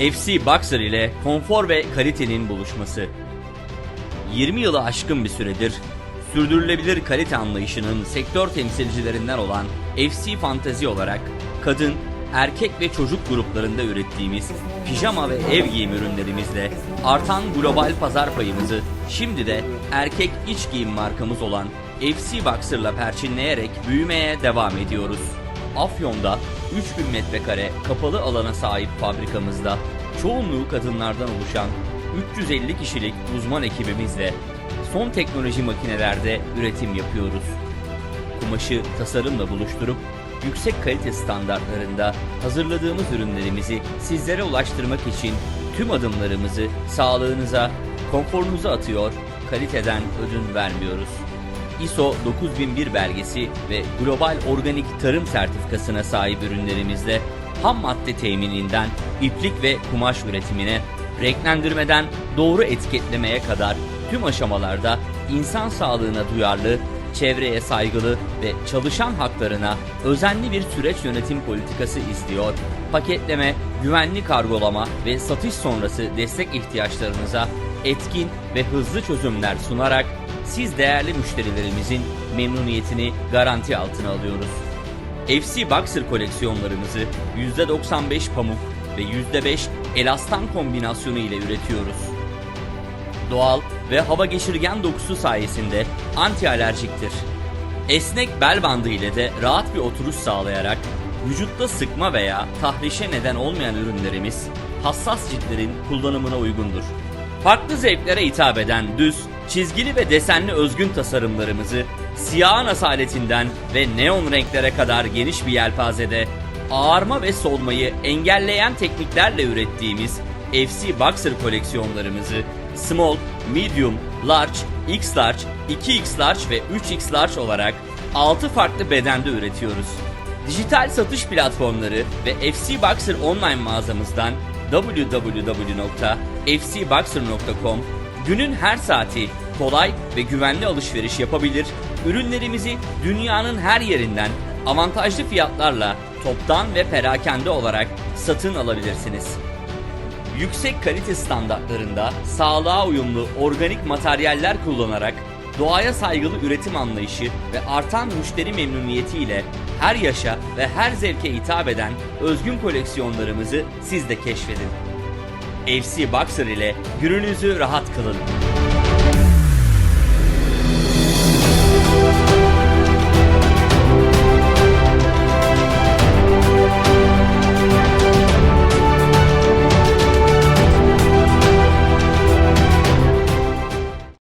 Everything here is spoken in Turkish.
FC Boxer ile konfor ve kalitenin buluşması. 20 yılı aşkın bir süredir sürdürülebilir kalite anlayışının sektör temsilcilerinden olan FC Fantazi olarak kadın, erkek ve çocuk gruplarında ürettiğimiz pijama ve ev giyim ürünlerimizle artan global pazar payımızı şimdi de erkek iç giyim markamız olan FC Boxer'la perçinleyerek büyümeye devam ediyoruz. Afyon'da 3000 metrekare kapalı alana sahip fabrikamızda çoğunluğu kadınlardan oluşan 350 kişilik uzman ekibimizle son teknoloji makinelerde üretim yapıyoruz. Kumaşı tasarımla buluşturup yüksek kalite standartlarında hazırladığımız ürünlerimizi sizlere ulaştırmak için tüm adımlarımızı sağlığınıza, konforunuza atıyor, kaliteden ödün vermiyoruz. ISO 9001 belgesi ve Global Organik Tarım Sertifikasına sahip ürünlerimizde ham madde temininden iplik ve kumaş üretimine, renklendirmeden doğru etiketlemeye kadar tüm aşamalarda insan sağlığına duyarlı, çevreye saygılı ve çalışan haklarına özenli bir süreç yönetim politikası izliyor. Paketleme, güvenli kargolama ve satış sonrası destek ihtiyaçlarınıza etkin ve hızlı çözümler sunarak siz değerli müşterilerimizin memnuniyetini garanti altına alıyoruz. FC Boxer koleksiyonlarımızı %95 pamuk ve %5 elastan kombinasyonu ile üretiyoruz. Doğal ve hava geçirgen dokusu sayesinde anti alerjiktir. Esnek bel bandı ile de rahat bir oturuş sağlayarak vücutta sıkma veya tahrişe neden olmayan ürünlerimiz hassas ciltlerin kullanımına uygundur. Farklı zevklere hitap eden düz, çizgili ve desenli özgün tasarımlarımızı siyahın asaletinden ve neon renklere kadar geniş bir yelpazede ağarma ve solmayı engelleyen tekniklerle ürettiğimiz FC Boxer koleksiyonlarımızı small, medium, large, x large, 2x large ve 3x large olarak 6 farklı bedende üretiyoruz. Dijital satış platformları ve FC Boxer online mağazamızdan www.fcboxer.com günün her saati kolay ve güvenli alışveriş yapabilir, ürünlerimizi dünyanın her yerinden avantajlı fiyatlarla toptan ve perakende olarak satın alabilirsiniz. Yüksek kalite standartlarında sağlığa uyumlu organik materyaller kullanarak doğaya saygılı üretim anlayışı ve artan müşteri memnuniyetiyle her yaşa ve her zevke hitap eden özgün koleksiyonlarımızı siz de keşfedin. FC Boxer ile gününüzü rahat kılın.